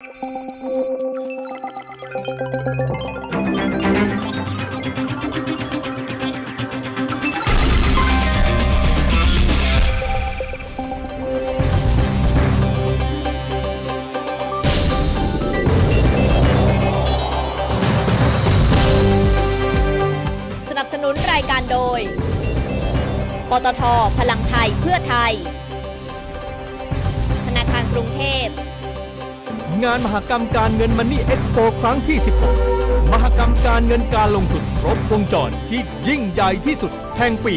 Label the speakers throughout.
Speaker 1: สนับสนุนรายการโดย ปตท พลังไทยเพื่อไทย ธนาคารกรุงเทพ
Speaker 2: งานมหกรรมการเงินมันนี่เอ็กซ์โปครั้งที่ 16 มหกรรมการเงินการลงทุนครบวงจรที่ยิ่งใหญ่ที่สุดแห่งปี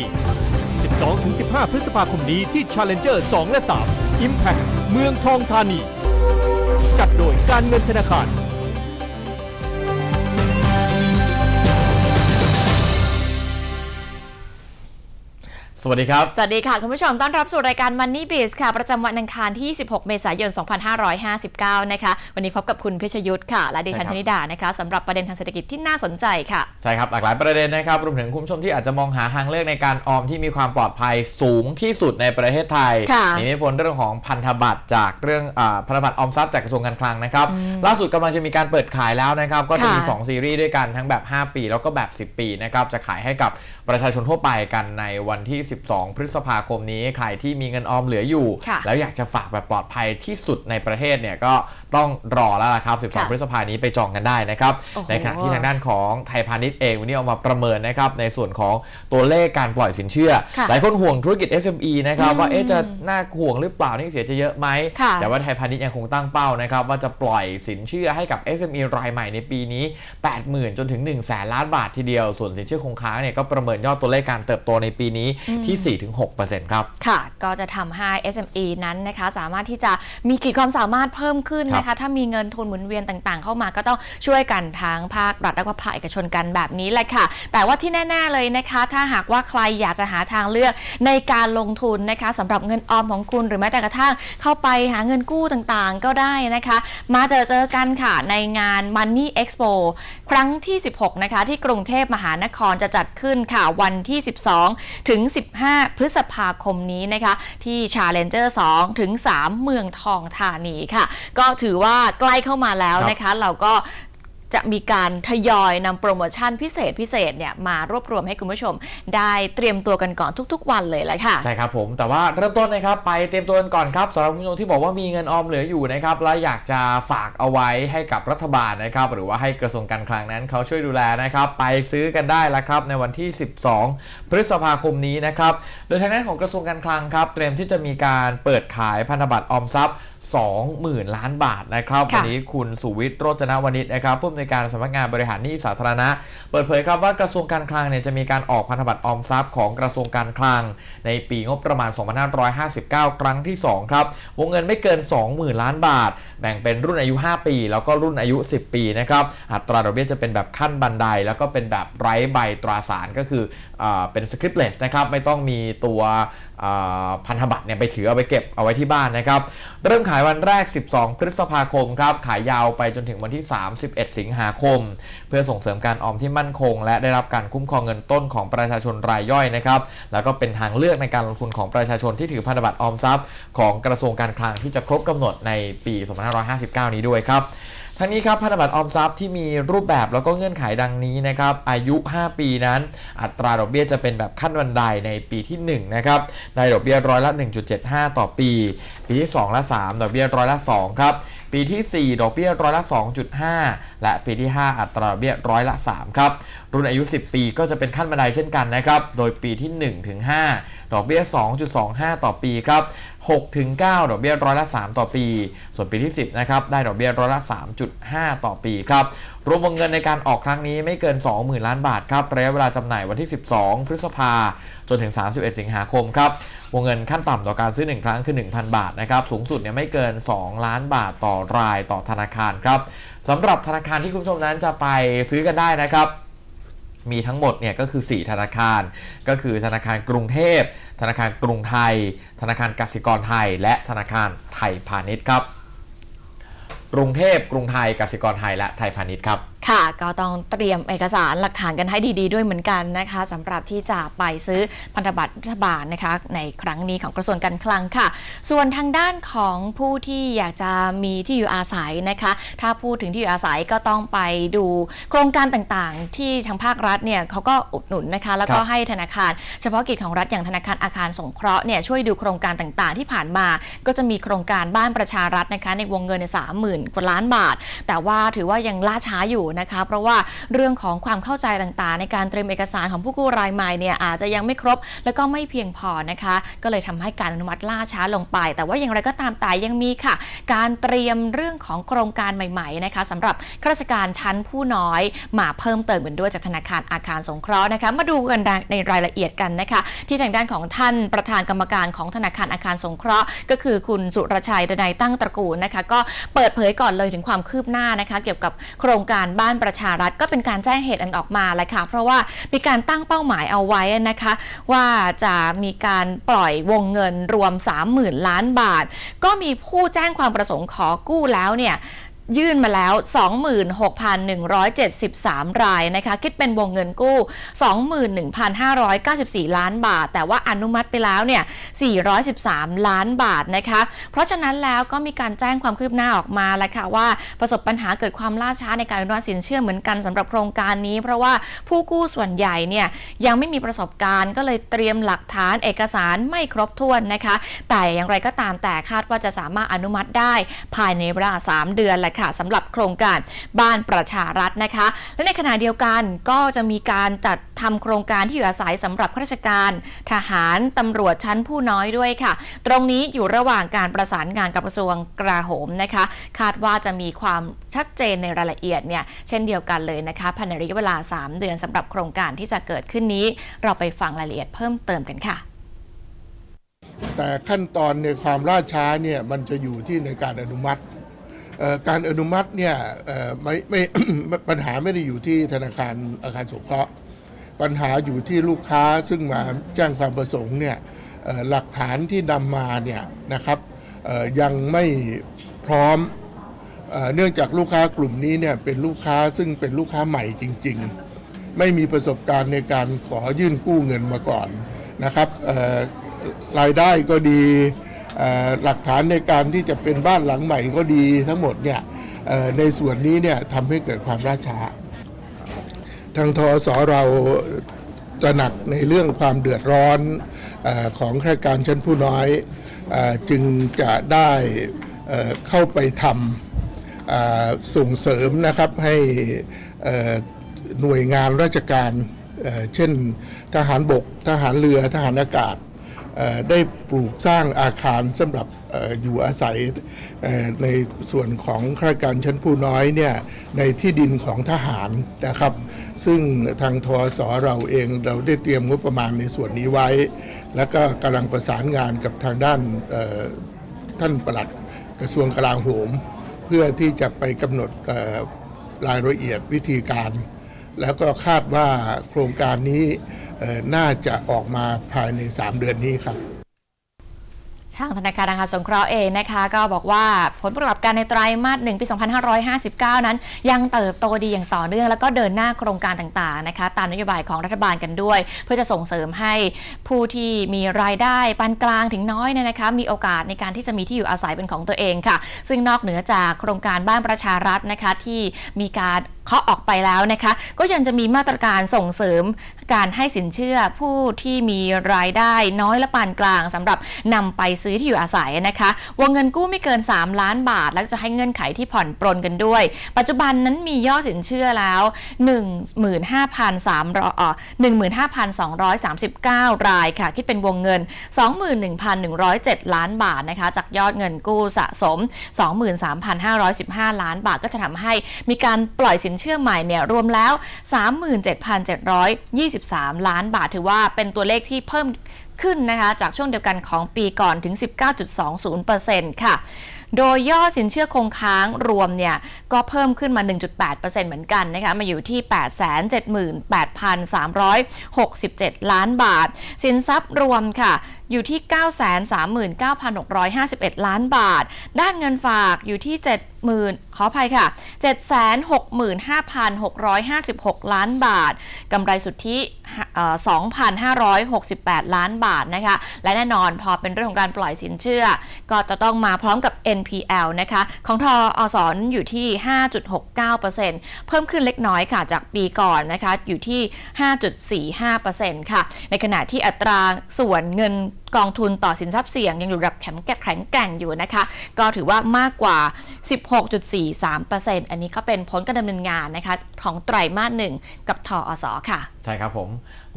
Speaker 2: 12-15 พฤษภาคมนี้ที่ Challenger 2 และ 3 Impact เมืองทองธานี จัดโดยการเงินธนาคาร
Speaker 3: สวัสดีครับ
Speaker 4: สวัสดีค่ะ คุณผู้ชมต้อนรับสู่รายการ Money b i z ค่ะ ประจำวันอังคารที่ 16 เมษายน 2559 นะคะ วันนี้พบกับคุณเพชรยุทธ์ค่ะ และดิฉัน
Speaker 3: ใช่ครับ
Speaker 4: ชนิดานะคะสำหรับประเด็นทางเศรษฐกิจที่น่าสนใจค่ะ
Speaker 3: ใช่ครับ หลากหลายประเด็นนะครับ รวมถึงคุณผู้ชมที่อาจจะมองหาทางเลือกในการออมที่มีความปลอดภัยสูงที่สุดในประเทศไทย
Speaker 4: ค่ะ
Speaker 3: หนีไม่พ้นเรื่องของพันธบัตรจากเรื่องอาพันธบัตรออมทรัพย์จากกระทรวงการคลังนะครับ ล่าสุดกำลังจะมีการเปิดขายแล้วนะครับ ก็จะมี
Speaker 4: ค่ะ
Speaker 3: 2ซีรีส์ด้วยกันทั้งแบบ 5 ปี แล้วก็แบบ 10 ปีนะครับ จะขายให้กับประชาชนทั่วไปกันในวันที่ 12 พฤษภาคมนี้ใครที่มีเงินออมเหลืออยู่
Speaker 4: ค่ะ
Speaker 3: แล้วอยากจะฝากแบบปลอดภัยที่สุดในประเทศเนี่ยก็ต้องรอแล้วละครับ
Speaker 4: ค่ะ
Speaker 3: 12 พฤษภานี้ไปจองกันได้นะครับ
Speaker 4: โอ้โห
Speaker 3: ในขณะที่ทางด้านของไทยพาณิชย์เองวันนี้เอามาประเมินนะครับในส่วนของตัวเลขการปล่อยสินเชื่อ
Speaker 4: ค่ะ
Speaker 3: หลายคนห่วงธุรกิจ SME นะครับ
Speaker 4: อืม
Speaker 3: ว่าเอ๊ะจะน่าห่วงหรือเปล่านี่เสียจะเยอะไหม
Speaker 4: ค่ะ
Speaker 3: แต่ว่าไทยพาณิชย์ยังคงตั้งเป้านะครับว่าจะปล่อยสินเชื่อให้กับ SME รายใหม่ในปีนี้ 80,000 จนถึง 1 0 0 0 0แสนล้านบาททีเดียวส่วนสินเชื่อคงค้างเนี่ยก็ประเมินยอดตัวเลขการเติบโตในปีนี้ที่ 4-6%ครับ
Speaker 4: ค่ะ ก็จะทำให้ SME นั้นนะคะ สามารถที่จะมีขีดความสามารถเพิ่มขึ้นนะ
Speaker 3: ครั
Speaker 4: คะ
Speaker 3: บ
Speaker 4: ถ้ามีเงินทุนหมุนเวียนต่างๆ เข้ามาก็ต้องช่วยกันทั้งภาครัฐและก็ภาคเอกชนกันแบบนี้แหละค่ะ แต่ว่าที่แน่ ๆเลยนะคะ ถ้าหากว่าใครอยากจะหาทางเลือกในการลงทุนนะคะสำหรับเงินออมของคุณ หรือแม้แต่กระทั่งเข้าไปหาเงินกู้ต่างๆ ก็ได้นะคะ มาเจอเจอกันค่ะในงาน Money Expo ครั้งที่ 16 นะคะ ที่กรุงเทพมหานครจะจัดขึ้นค่ะวันที่ 12 ถึง 15 พฤษภาคมนี้นะคะ ที่ Challenger 2 ถึง 3 เมืองทองธานีค่ะ ก็ถือว่าใกล้เข้ามาแล้วนะคะ เราก็ จะมีการทยอยนำโปรโมชั่นพิเศษพิเศษเนี่ยมารวบรวมให้คุณผู้ชม ได้เตรียมตัวกันก่อนทุก ๆ วันเลยแหละค่ะ
Speaker 3: ใช่ครับผมแต่ว่าเริ่มต้นนะครับไปเตรียมตัวกันก่อนครับสำหรับคุณผู้ชมที่บอกว่ามีเงินออมเหลืออยู่นะครับและอยากจะฝากเอาไว้ให้กับรัฐบาลนะครับ หรือว่าให้กระทรวงการคลังนั้นเขาช่วยดูแลนะครับ ไปซื้อกันได้แล้วครับในวันที่ 12 พฤษภาคมนี้นะครับโดยทางด้านของกระทรวงการคลังครับ เตรียมที่จะมีการเปิดขายพันธบัตรออมทรัพย์ 20,000 ล้านบาทนะครับ
Speaker 4: ค่ะ
Speaker 3: วันนี้คุณสุวิทย์โรจนวณิชนะครับผู้อำนวยการสำนักงานบริหารหนี้สาธารณะ เปิดเผยครับว่ากระทรวงการคลังเนี่ยจะมีการออกพันธบัตรออมทรัพย์ของกระทรวงการคลัง ในปีงบประมาณ 2559 ครั้งที่ 2 ครับ วงเงินไม่เกิน 20,000 ล้านบาท แบ่งเป็นรุ่นอายุ 5 ปี แล้วก็รุ่นอายุ 10 ปีนะครับอัตราดอกเบี้ยจะเป็นแบบขั้นบันได แล้วก็เป็นแบบไร้ใบตราสารก็คือ เป็นสคริปต์เลสนะครับไม่ต้องมีตัวพันธบัตรเนี่ยไปถือเอาไปเก็บเอาไว้ที่บ้านนะครับ เริ่มขายวันแรก 12 พฤษภาคมครับขายยาวไปจนถึงวันที่ 31 สิงหาคม เพื่อส่งเสริมการออมที่มั่นคง และได้รับการคุ้มครองเงินต้นของประชาชนรายย่อยนะครับแล้วก็เป็นทางเลือกในการลงทุนของประชาชนที่ถือพันธบัตรออมทรัพย์ ของกระทรวงการคลังที่จะครบกำหนดในปี 2559 นี้ด้วยครับ ทั้งนี้ครับพันธบัตรออมทรัพย์ที่มีรูปแบบแล้วก็เงื่อนไขดังนี้นะครับอายุ 5 ปีนั้น อัตราดอกเบี้ยจะเป็นแบบขั้นบันไดในปีที่1นะครับได้ดอกเบี้ยร้อยละ 1.75 ต่อปี ปีที่ 2 ละ 3 ดอกเบี้ยร้อยละ2ครับปีที่ 4 ดอกเบี้ยร้อยละ 2.5 และปีที่ 5 อัตราดอกเบี้ยร้อยละ 3 ครับ รุ่นอายุ 10 ปีก็จะเป็นขั้นบันไดเช่นกันนะครับ โดยปีที่ 1 ถึง 5 ดอกเบี้ย 2.25 ต่อปีครับ 6ถึง9ดอกเบี้ยร้อยละ 3 ต่อปี ส่วนปีที่ 10นะครับได้ดอกเบี้ยร้อยละ 3.5 ต่อปีครับรวมวงเงินในการออกครั้งนี้ไม่เกิน 20,000 ล้านบาทครับระยะเวลาจำหน่ายวันที่ 12 พฤษภาจนถึง 31 สิงหาคมครับวงเงินขั้นต่ำต่อการซื้อ 1 ครั้งคือ 1,000 บาทนะครับสูงสุดเนี่ยไม่เกิน 2 ล้านบาทต่อรายต่อธนาคารครับสำหรับธนาคารที่คุณผู้ชมนั้นจะไปซื้อกันได้นะครับมีทั้งหมดเนี่ยก็คือ 4 ธนาคาร ก็คือธนาคารกรุงเทพ ธนาคารกรุงไทย ธนาคารกสิกรไทย และธนาคารไทยพาณิชย์ครับ กรุงเทพกรุงไทยกสิกรไทยและไทยพาณิชย์ครับ
Speaker 4: ค่ะก็ต้องเตรียมเอกสารหลักฐานกันให้ดีๆ ด้วยเหมือนกันนะคะสำหรับที่จะไปซื้อพันธบัตรรัฐบาลนะคะ ในครั้งนี้ของกระทรวงการคลังค่ะ ส่วนทางด้านของผู้ที่อยากจะมีที่อยู่อาศัยนะคะ ถ้าพูดถึงที่อยู่อาศัยก็ต้องไปดูโครงการต่างๆ ที่ทางภาครัฐเนี่ยเขาก็อุดหนุนนะคะ แล้วก็
Speaker 3: ครับ
Speaker 4: ให้ธนาคาร เฉพาะกิจของรัฐอย่างธนาคารอาคารสงเคราะห์เนี่ยช่วยดูโครงการต่างๆ ที่ผ่านมา ก็จะมีโครงการบ้านประชารัฐนะคะ ในวงเงินในสามหมื่นกว่าล้านบาท แต่ว่าถือว่ายังล่าช้าอยู่นะคะ เพราะว่าเรื่องของความเข้าใจต่างๆ ในการเตรียมเอกสารของผู้กู้รายใหม่เนี่ยอาจจะยังไม่ครบ แล้วก็ไม่เพียงพอนะคะ ก็เลยทำให้การอนุมัติล่าช้าลงไป แต่ว่าอย่างไรก็ตามแต่ยังมีค่ะ การเตรียมเรื่องของโครงการใหม่ๆนะคะสำหรับข้าราชการชั้นผู้น้อยมาเพิ่มเติมกันด้วยจากธนาคารอาคารสงเคราะห์นะคะ มาดูกันในรายละเอียดกันนะคะ ที่ทางด้านของท่านประธานกรรมการของธนาคารอาคารสงเคราะห์ ก็คือคุณสุรชัยดนัยตั้งตระกูลนะคะ ก็เปิดเผยก่อนเลยถึงความคืบหน้านะคะ เกี่ยวกับโครงการบ้านประชารัฐก็เป็นการแจ้งเหตุอันออกมาแหลยค่ะ เพราะว่ามีการตั้งเป้าหมายเอาไว้นะคะ ว่าจะมีการปล่อยวงเงินรวม 30,000 ล้านบาท ก็มีผู้แจ้งความประสงค์ขอกู้แล้วเนี่ย ยื่นมาแล้ว 26,173 รายนะคะ คิดเป็นวงเงินกู้ 21,594 ล้านบาท แต่ว่าอนุมัติไปแล้วเนี่ย 413 ล้านบาทนะคะ เพราะฉะนั้นแล้วก็มีการแจ้งความคืบหน้าออกมาแล้วค่ะว่าประสบปัญหาเกิดความล่าช้าในการอนุมัติสินเชื่อเหมือนกันสำหรับโครงการนี้ เพราะว่าผู้กู้ส่วนใหญ่เนี่ยยังไม่มีประสบการณ์ก็เลยเตรียมหลักฐานเอกสารไม่ครบถ้วนนะคะ แต่อย่างไรก็ตามแต่คาดว่าจะสามารถอนุมัติได้ภายในเวลา 3 เดือนแหละค่ะสำหรับโครงการบ้านประชารัฐนะคะ และในขณะเดียวกันก็จะมีการจัดทำโครงการที่อยู่อาศัยสำหรับข้าราชการ ทหารตำรวจชั้นผู้น้อยด้วยค่ะ ตรงนี้อยู่ระหว่างการประสานงานกับกระทรวงกลาโหมนะคะ คาดว่าจะมีความชัดเจนในรายละเอียดเนี่ยเช่นเดียวกันเลยนะคะภายในระยะเวลา 3 เดือนสำหรับโครงการที่จะเกิดขึ้นนี้ เราไปฟังรายละเอียดเพิ่มเติมกันค่ะ
Speaker 5: แต่ขั้นตอนในความล่าช้าเนี่ยมันจะอยู่ที่ในการอนุมัติ การอนุมัติเนี่ยไม่ไม่ปัญหาไม่ได้อยู่ที่ธนาคารอาคารสงเคราะห์ ปัญหาอยู่ที่ลูกค้าซึ่งมาแจ้งความประสงค์เนี่ยหลักฐานที่นำมาเนี่ยนะครับยังไม่พร้อมเนื่องจากลูกค้ากลุ่มนี้เนี่ยเป็นลูกค้าซึ่งเป็นลูกค้าใหม่จริง ๆ ไม่มีประสบการณ์ในการขอยื่นกู้เงินมาก่อนนะครับรายได้ก็ดี หลักฐานในการที่จะเป็นบ้านหลังใหม่ก็ดีทั้งหมดเนี่ยในส่วนนี้เนี่ยทำให้เกิดความล่าช้า ทางทอสเราตระหนักในเรื่องความเดือดร้อนอของข้าราชการชั้นผู้น้อยอจึงจะได้เข้าไปทำส่งเสริมนะครับให้หน่วยงานราชการ เช่นทหารบก ทหารเรือทหารอากาศ ได้ปลูกสร้างอาคารสำหรับออยู่อาศัยในส่วนของข้าราชการชั้นผู้น้อยเนี่ยในที่ดินของทหารนะครับ ซึ่งทางทอสเราเองเราได้เตรียมงบประมาณในส่วนนี้ไว้ แล้วก็กำลังประสานงานกับทางด้านท่านปลัดกระทรวงกลาโหม เพื่อที่จะไปกำหนดรายละเอียดวิธีการ แล้วก็คาดว่าโครงการนี้ น่าจะออกมาภายใน 3 เดือนนี้ครับ
Speaker 4: ทางธนาคารอาคารสงเคราะห์เองนะคะก็บอกว่าผลประกอบการในไตรมาสหนึ่งปี 2559 นั้น ยังเติบโตดีอย่างต่อเนื่อง แล้วก็เดินหน้าโครงการต่างๆนะคะตามนโยบายของรัฐบาลกันด้วย เพื่อจะส่งเสริมให้ผู้ที่มีรายได้ปานกลางถึงน้อยเนี่ยนะคะมีโอกาสในการที่จะมีที่อยู่อาศัยเป็นของตัวเองค่ะ ซึ่งนอกเหนือจากโครงการบ้านประชารัฐนะคะที่มีการ เคาะออกไปแล้วนะคะ ก็ยังจะมีมาตรการส่งเสริมการให้สินเชื่อผู้ที่มีรายได้น้อยและปานกลางสำหรับนำไปซื้อที่อยู่อาศัยนะคะ วงเงินกู้ไม่เกิน 3 ล้านบาท แล้วจะให้เงื่อนไขที่ผ่อนปรนกันด้วย ปัจจุบันนั้นมียอดสินเชื่อแล้ว 15,300เอ่อ15,239 รายค่ะ คิดเป็นวงเงิน 21,107 ล้านบาทนะคะ จากยอดเงินกู้สะสม 23,515 ล้านบาทก็จะทำให้มีการปล่อยสินเชื่อใหม่เนี่ยรวมแล้ว 37,723 ล้านบาทถือว่าเป็นตัวเลขที่เพิ่มขึ้นนะคะจากช่วงเดียวกันของปีก่อนถึง 19.20%ค่ะโดยยอดสินเชื่อคงค้างรวมเนี่ยก็เพิ่มขึ้นมา 1.8%เหมือนกันนะคะมาอยู่ที่ 878,367 ล้านบาท สินทรัพย์รวมค่ะอยู่ที่ 939,651 ล้านบาท ด้านเงินฝากอยู่ที่ 70,000ขออภัยค่ะ 765,656 ล้านบาทกำไรสุทธิ2,568 ล้านบาทนะคะ และแน่นอนพอเป็นเรื่องของการปล่อยสินเชื่อ ก็จะต้องมาพร้อมกับ NPL นะคะ ของทออสอนอยู่ที่ 5.69%เพิ่มขึ้นเล็กน้อยค่ะจากปีก่อนนะคะ อยู่ที่ 5.45%ค่ะ ในขณะที่อัตราส่วนเงิน กองทุนต่อสินทรัพย์เสี่ยงยังอยู่ระดับแข็งแกร่งแข็งแกร่งอยู่นะคะ ก็ถือว่ามากกว่า 16.43%อันนี้ก็เป็นผลการดำเนินงานนะคะของไตรมาสหนึ่งกับทออสค่ะ
Speaker 3: ใช่ครับผม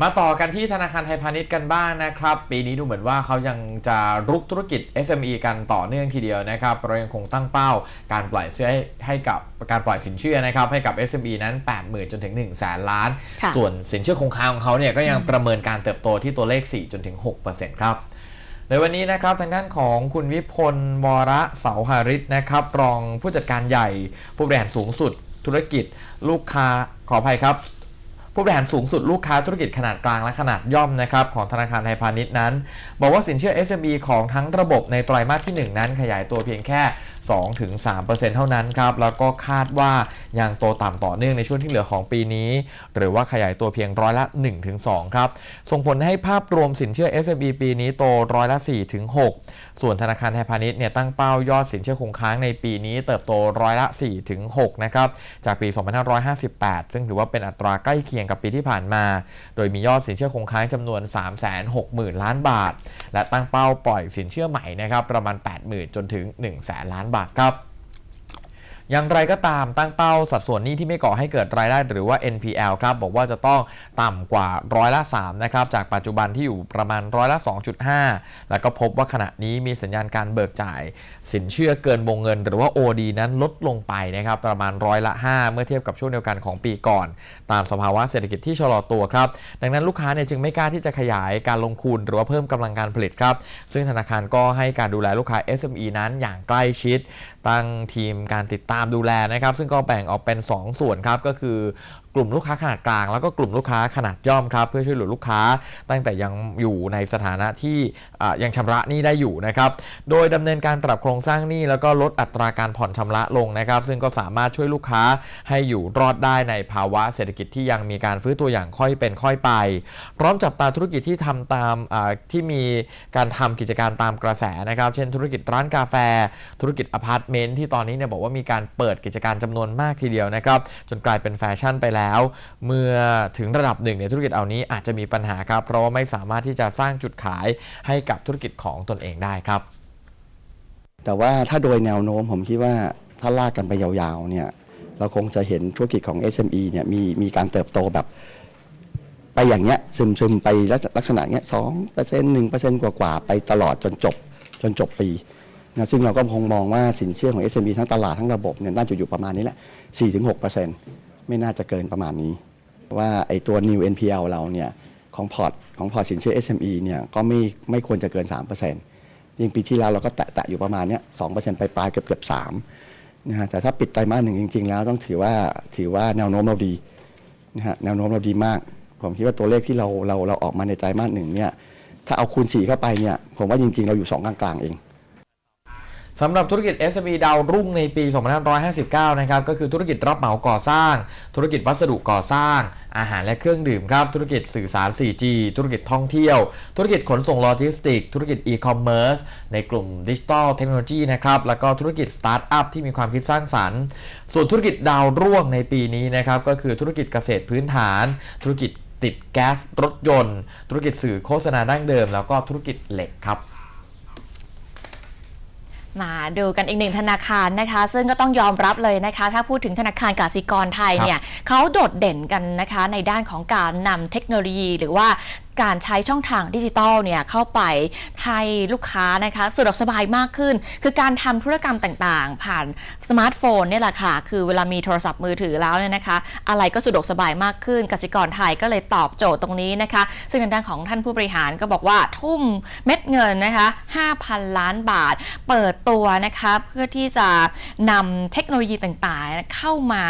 Speaker 3: มาต่อกันที่ธนาคารไทยพาณิชย์กันบ้างนะครับ ปีนี้ดูเหมือนว่าเขายังจะรุกธุรกิจ SME กันต่อเนื่องทีเดียวนะครับเรายังคงตั้งเป้าการปล่อยเชื่อให้ให้กับการปล่อยสินเชื่อนะครับให้กับ SME นั้น 80,000 จนถึง 1 0 0 0 0แสนล้าน
Speaker 4: ค่ะ
Speaker 3: ส่วนสินเชื่อคงค้างของเขาเนี่ยก็ยังประเมินการเติบโตที่ตัวเลข 4 จนถึง 6%ครับ ในวันนี้นะครับทางด้านของคุณวิพลวรเสาหาริศนะครับรองผู้จัดการใหญ่ ผู้บริหารสูงสุดธุรกิจ ลูกค้าขออภัยครับผู้บริหารสูงสุดลูกค้าธุรกิจขนาดกลางและขนาดย่อมนะครับของธนาคารไทยพาณิชย์นั้น บอกว่าสินเชื่อ SME ของทั้งระบบในไตรมาสที่ 1 นั้นขยายตัวเพียงแค่ 2-3%เท่านั้นครับ แล้วก็คาดว่ายังโตต่ำต่อเนื่องในช่วงที่เหลือของปีนี้ หรือว่าขยายตัวเพียงร้อยละ 1-2 ครับ ส่งผลให้ภาพรวมสินเชื่อ SME ปีนี้โตร้อยละ 4-6 ส่วนธนาคารไทยพาณิชย์เนี่ยตั้งเป้ายอดสินเชื่อคงค้างในปีนี้เติบโตร้อยละ 4-6 นะครับ จากปี 2558 ซึ่งถือว่าเป็นอัตราใกล้เคียงกับปีที่ผ่านมา โดยมียอดสินเชื่อคงค้างจำนวน 360,000 ล้านบาท และตั้งเป้าปล่อยสินเชื่อใหม่นะครับประมาณ 80,000 จนถึง 1 0 0 0 0 0 ล้านบาทครับ อย่างไรก็ตามตั้งเป้าสัดส่วนหนี้ที่ไม่ก่อให้เกิดรายได้หรือว่า NPL ครับบอกว่าจะต้องต่ำกว่าร้อยละ3นะครับจากปัจจุบันที่อยู่ประมาณร้อยละ 2.5 แล้วก็พบว่าขณะนี้มีสัญญาณการเบิกจ่าย สินเชื่อเกินวงเงิน หรือว่า OD นั้นลดลงไปนะครับประมาณร้อยละ 5 เมื่อเทียบกับช่วงเดียวกันของปีก่อน ตามสภาวะเศรษฐกิจที่ชะลอตัวครับดังนั้นลูกค้าเนี่ยจึงไม่กล้าที่จะขยายการลงทุนหรือว่าเพิ่มกำลังการผลิตครับซึ่งธนาคารก็ให้การดูแลลูกค้า SME นั้นอย่างใกล้ชิด ตั้งทีมการติดตามดูแลนะครับ ซึ่งก็แบ่งออกเป็น 2 ส่วนครับ ก็คือ กลุ่มลูกค้าขนาดกลาง แล้วก็กลุ่มลูกค้าขนาดย่อมครับเพื่อช่วยเหลือลูกค้า ตั้งแต่ยังอยู่ในสถานะที่ยังชำระหนี้ได้อยู่นะครับโดยดำเนินการปรับโครงสร้างหนี้แล้วก็ลดอัตราการผ่อนชำระลงนะครับ ซึ่งก็สามารถช่วยลูกค้าให้อยู่รอดได้ในภาวะเศรษฐกิจที่ยังมีการฟื้นตัวอย่างค่อยเป็นค่อยไป พร้อมจับตาธุรกิจที่ทำตามที่มีการทำกิจการตามกระแสนะครับ เช่น ธุรกิจร้านกาแฟ ธุรกิจอพาร์ตเมนต์ที่ตอนนี้เนี่ยบอกว่ามีการเปิดกิจการจำนวนมากทีเดียวนะครับ จนกลายเป็นแฟชั่นไปแล้วเมื่อถึงระดับหนึ่งเนี่ยธุรกิจเหล่านี้อาจจะมีปัญหาครับ เพราะว่าไม่สามารถที่จะสร้างจุดขายให้กับธุรกิจของตนเองได้ครับ
Speaker 6: แต่ว่าถ้าโดยแนวโน้มผมคิดว่าถ้าลากกันไปยาวๆเนี่ยเราคงจะเห็นธุรกิจของ SME เนี่ยมีมีการเติบโตแบบ ไปอย่างเงี้ยซึมซึมๆไปลักษณะเงี้ยสองเปอร์เซ็นต์หนึ่งเปอร์เซ็นต์กว่าๆไปตลอดจนจบจนจบปีนะซึ่งเราก็คงมองว่าสินเชื่อของ SME ทั้งตลาดทั้งระบบเนี่ยน่าจะอยู่ประมาณนี้แหละ4-6%เปอร์เซ็นต์ ไม่น่าจะเกินประมาณนี้ ว่าไอ้ตัว new NPL เราเนี่ยของพอร์ตของพอร์ตสินเชื่อ SME เนี่ยก็ไม่ไม่ควรจะเกิน 3%ยิ่งปีที่แล้วเราก็แตะๆอยู่ประมาณเนี้ย2%ไปปลายๆเกือบเกือบ3นะฮะแต่ถ้าปิดไตรมาสหนึ่งจริง ๆ แล้วต้องถือว่าถือว่าแนวโน้มเราดีนะฮะแนวโน้มเราดีมาก ผมคิดว่าตัวเลขที่เราเราเราออกมาในไตรมาสหนึ่งเนี่ยถ้าเอาคูณ4เข้าไปเนี่ยผมว่าจริง ๆ เราอยู่ 2 กลางๆเอง
Speaker 3: สำหรับธุรกิจ SME ดาวรุ่งในปี 2559 นะครับ ก็คือธุรกิจรับเหมาก่อสร้าง ธุรกิจวัสดุก่อสร้าง อาหารและเครื่องดื่มครับ ธุรกิจสื่อสาร 4G ธุรกิจท่องเที่ยว ธุรกิจขนส่งโลจิสติก ธุรกิจอีคอมเมิร์ซ ในกลุ่มดิจิทัลเทคโนโลยีนะครับ แล้วก็ธุรกิจสตาร์ทอัพที่มีความคิดสร้างสรรค์ ส่วนธุรกิจดาวร่วงในปีนี้นะครับ ก็คือธุรกิจเกษตรพื้นฐาน ธุรกิจติดแก๊สรถยนต์ ธุรกิจสื่อโฆษณาดั้งเดิม แล้วก็ธุรกิจเหล็กครับ
Speaker 4: มาดูกันอีกหนึ่งธนาคารนะคะ ซึ่งก็ต้องยอมรับเลยนะคะ ถ้าพูดถึงธนาคารกสิกรไทยเนี่ยเขาโดดเด่นกันนะคะ ในด้านของการนำเทคโนโลยี หรือว่า การใช้ช่องทางดิจิทัลเนี่ยเข้าไปให้ลูกค้านะคะสะดวกสบายมากขึ้น คือการทำธุรกรรมต่างๆ ผ่านสมาร์ทโฟนเนี่ยแหละค่ะ คือเวลามีโทรศัพท์มือถือแล้วเนี่ยนะคะ อะไรก็สะดวกสบายมากขึ้นกสิกรไทยก็เลยตอบโจทย์ตรงนี้นะคะ ซึ่งทางด้านของท่านผู้บริหารก็บอกว่าทุ่มเม็ดเงินนะคะ 5,000 ล้านบาท เปิดตัวนะคะเพื่อที่จะนำเทคโนโลยีต่างๆ เข้ามา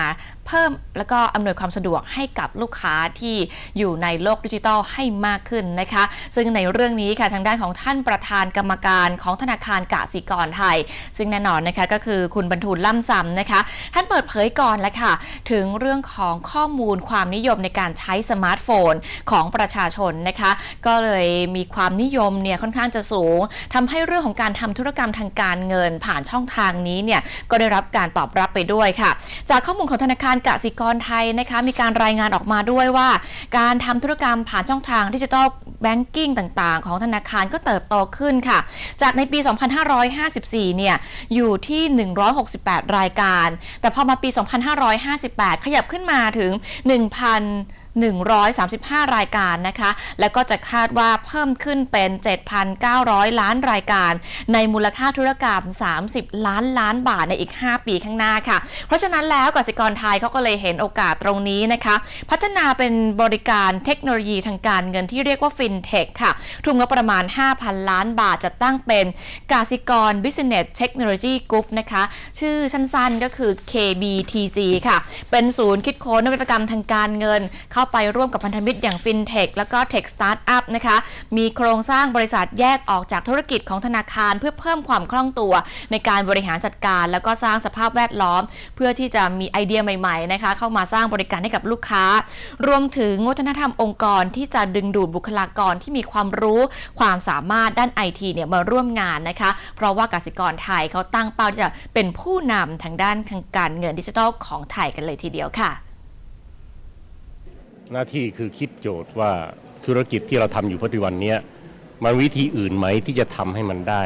Speaker 4: เพิ่มแล้วก็อำนวยความสะดวกให้กับลูกค้าที่อยู่ในโลกดิจิทัลให้มากขึ้นนะคะ ซึ่งในเรื่องนี้ค่ะทางด้านของท่านประธานกรรมการของธนาคารกสิกรไทย ซึ่งแน่นอนนะคะก็คือคุณบรรทูลล่ำซำนะคะ ท่านเปิดเผยก่อนแล้วค่ะ ถึงเรื่องของข้อมูลความนิยมในการใช้สมาร์ทโฟนของประชาชนนะคะ ก็เลยมีความนิยมเนี่ยค่อนข้างจะสูงทำให้เรื่องของการทำธุรกรรมทางการเงินผ่านช่องทางนี้เนี่ยก็ได้รับการตอบรับไปด้วยค่ะ จากข้อมูลของธนาคารการกสิกรไทยนะคะมีการรายงานออกมาด้วยว่า การทำธุรกรรมผ่านช่องทางดิจิทัลแบงกิ้งต่างๆ ของธนาคารก็เติบโตขึ้นค่ะ จากในปี 2554 เนี่ย อยู่ที่ 168 รายการ แต่พอมาปี 2558 ขยับขึ้นมาถึง 1,000 135 รายการนะคะ แล้วก็จะคาดว่าเพิ่มขึ้นเป็น 7,900 ล้านรายการ ในมูลค่าธุรกรรม 30 ล้านล้านบาทในอีก 5 ปีข้างหน้าค่ะ เพราะฉะนั้นแล้วกสิกรไทยเขาก็เลยเห็นโอกาสตรงนี้นะคะ พัฒนาเป็นบริการเทคโนโลยีทางการเงินที่เรียกว่าฟินเทคค่ะ ทุนงบประมาณ 5,000 ล้านบาทจะตั้งเป็นกสิกร Business Technology Group นะคะ ชื่อสั้นๆก็คือ KBTG ค่ะ เป็นศูนย์คิดค้นนวัตกรรมทางการเงินเข้าไปร่วมกับพันธมิตรอย่าง FinTech แล้วก็ Tech Startup นะคะ มีโครงสร้างบริษัทแยกออกจากธุรกิจของธนาคารเพื่อเพิ่มความคล่องตัว ในการบริหารจัดการ แล้วก็สร้างสภาพแวดล้อม เพื่อที่จะมีไอเดียใหม่ๆนะคะเข้ามาสร้างบริการให้กับลูกค้า รวมถึงวัฒนธรรมองค์กรที่จะดึงดูดบุคลากรที่มีความรู้ความสามารถด้านไอทีเนี่ยมาร่วมงานนะคะ เพราะว่ากสิกรไทยเขาตั้งเป้าที่จะเป็นผู้นำทางด้านทางการเงินดิจิทัลของไทยกันเลยทีเดียวค่ะ
Speaker 7: หน้าที่คือคิดโจทย์ว่าธุรกิจที่เราทำอยู่ปัจจุบันนี้มันวิธีอื่นไหมที่จะทำให้มันได้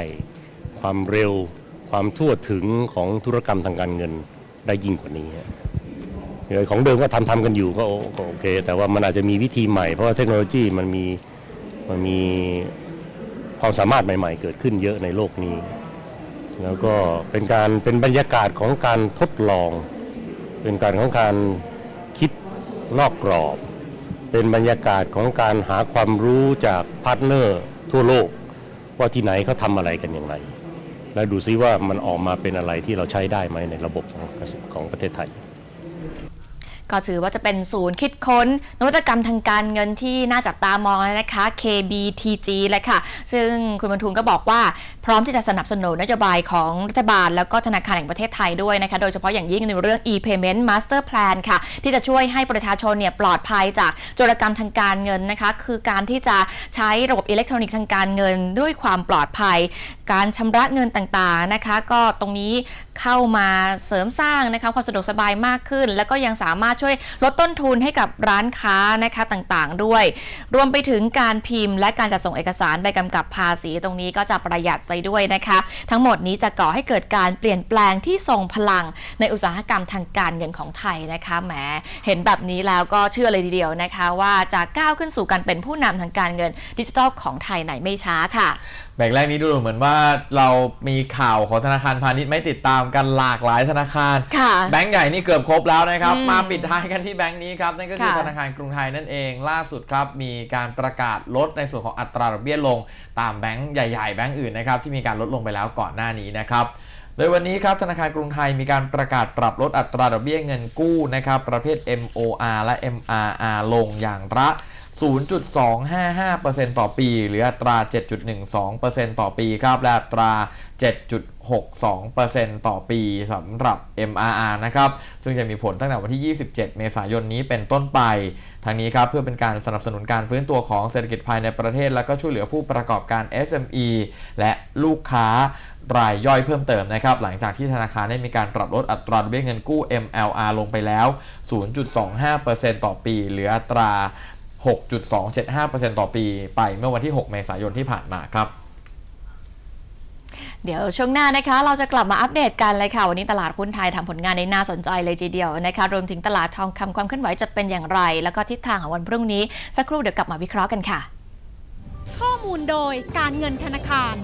Speaker 7: ความเร็วความทั่วถึงของธุรกรรมทางการเงินได้ยิ่งกว่านี้เดี๋ยของเดิมก็ทำทำกันอยู่ก็โอก็โอเค แต่ว่ามันอาจจะมีวิธีใหม่เพราะว่าเทคโนโลยีมันมีมันมีความสามารถใหม่ ๆ เกิดขึ้นเยอะในโลกนี้ แล้วก็เป็นการเป็นบรรยากาศของการทดลอง เป็นการของการคิดนอกกรอบ เป็นบรรยากาศของการหาความรู้จากพาร์ทเนอร์ทั่วโลก ว่าที่ไหนเขาทำอะไรกันอย่างไร และดูซิว่ามันออกมาเป็นอะไรที่เราใช้ได้ไหมในระบบของของประเทศไทย
Speaker 4: ก็ถือว่าจะเป็นศูนย์คิดค้น นวัตกรรมทางการเงินที่น่าจับตามองเลยนะคะ KBTG เลยค่ะ ซึ่งคุณบรรทุนก็บอกว่าพร้อมที่จะสนับสนุนนโยบายของรัฐบาล แล้วก็ธนาคารแห่งประเทศไทยด้วยนะคะ โดยเฉพาะอย่างยิ่งในเรื่อง e-payment master plan ค่ะ ที่จะช่วยให้ประชาชนเนี่ยปลอดภัยจากโจรกรรมทางการเงินนะคะ คือการที่จะใช้ระบบอิเล็กทรอนิกส์ทางการเงิน ด้วยความปลอดภัย การชำระเงินต่างๆนะคะ ก็ตรงนี้เข้ามาเสริมสร้างนะคะความสะดวกสบายมากขึ้น แล้วก็ยังสามารถช่วยลดต้นทุนให้กับร้านค้านะคะต่างๆ ด้วย รวมไปถึงการพิมพ์ และการจัดส่งเอกสารใบกำกับภาษีตรงนี้ก็จะประหยัดไปด้วยนะคะ ทั้งหมดนี้จะก่อให้เกิดการเปลี่ยนแปลงที่ทรงพลังในอุตสาหกรรมทางการเงินของไทยนะคะแหมเห็นแบบนี้แล้วก็เชื่อเลยทีเดียวนะคะ ว่าจะก้าวขึ้นสู่การเป็นผู้นำทางการเงินดิจิทัลของไทยไหนไม่ช้าค่ะ
Speaker 3: แบ่งแรกนี้ดูเหมือนว่าเรามีข่าวของธนาคารพาณิชย์ไม่ติดตามกันหลากหลายธนาคาร
Speaker 4: ค่ะ
Speaker 3: แบงก์ใหญ่นี่เกือบครบแล้วนะครับ
Speaker 4: อืม
Speaker 3: มาปิดท้ายกันที่แบงก์นี้ครับ นั่นก็คือ
Speaker 4: ค่ะ
Speaker 3: ธนาคารกรุงไทยนั่นเอง ล่าสุดครับ มีการประกาศลดในส่วนของอัตราดอกเบี้ยลง ตามแบงก์ใหญ่ ๆ แบงก์อื่นนะครับที่มีการลดลงไปแล้วก่อนหน้านี้นะครับโดยวันนี้ครับธนาคารกรุงไทยมีการประกาศปรับลดอัตราดอกเบี้ยเงินกู้นะครับประเภท MOR และ MRR ลงอย่างละ 0.255%ต่อปี หรืออัตรา 7.12%ต่อปีครับและอัตรา 7.62%ต่อปีสำหรับ MRR นะครับซึ่งจะมีผลตั้งแต่วันที่ 27 เมษายนนี้เป็นต้นไป ทางนี้ครับเพื่อเป็นการสนับสนุนการฟื้นตัวของเศรษฐกิจภายในประเทศ และก็ช่วยเหลือผู้ประกอบการ SME และลูกค้ารายย่อยเพิ่มเติมนะครับ หลังจากที่ธนาคารได้มีการปรับลดอัตราดอกเบี้ยเงินกู้ MLR ลงไปแล้ว 0.25%ต่อปี เหลืออัตรา 6.275%ต่อปีไปเมื่อวันที่ 6 เมษายนที่ผ่านมาครับ
Speaker 4: เดี๋ยวช่วงหน้านะคะ เราจะกลับมาอัปเดตกันเลยค่ะ วันนี้ตลาดหุ้นไทยทำผลงานในน่าสนใจเลยทีเดียวนะคะ รวมถึงตลาดทองคำความเคลื่อนไหวจะเป็นอย่างไร แล้วก็ทิศทางของวันพรุ่งนี้ สักครู่เดี๋ยวกลับมาวิเคราะห์กันค่ะ
Speaker 8: ข้อมูลโดยการเงินธนาคาร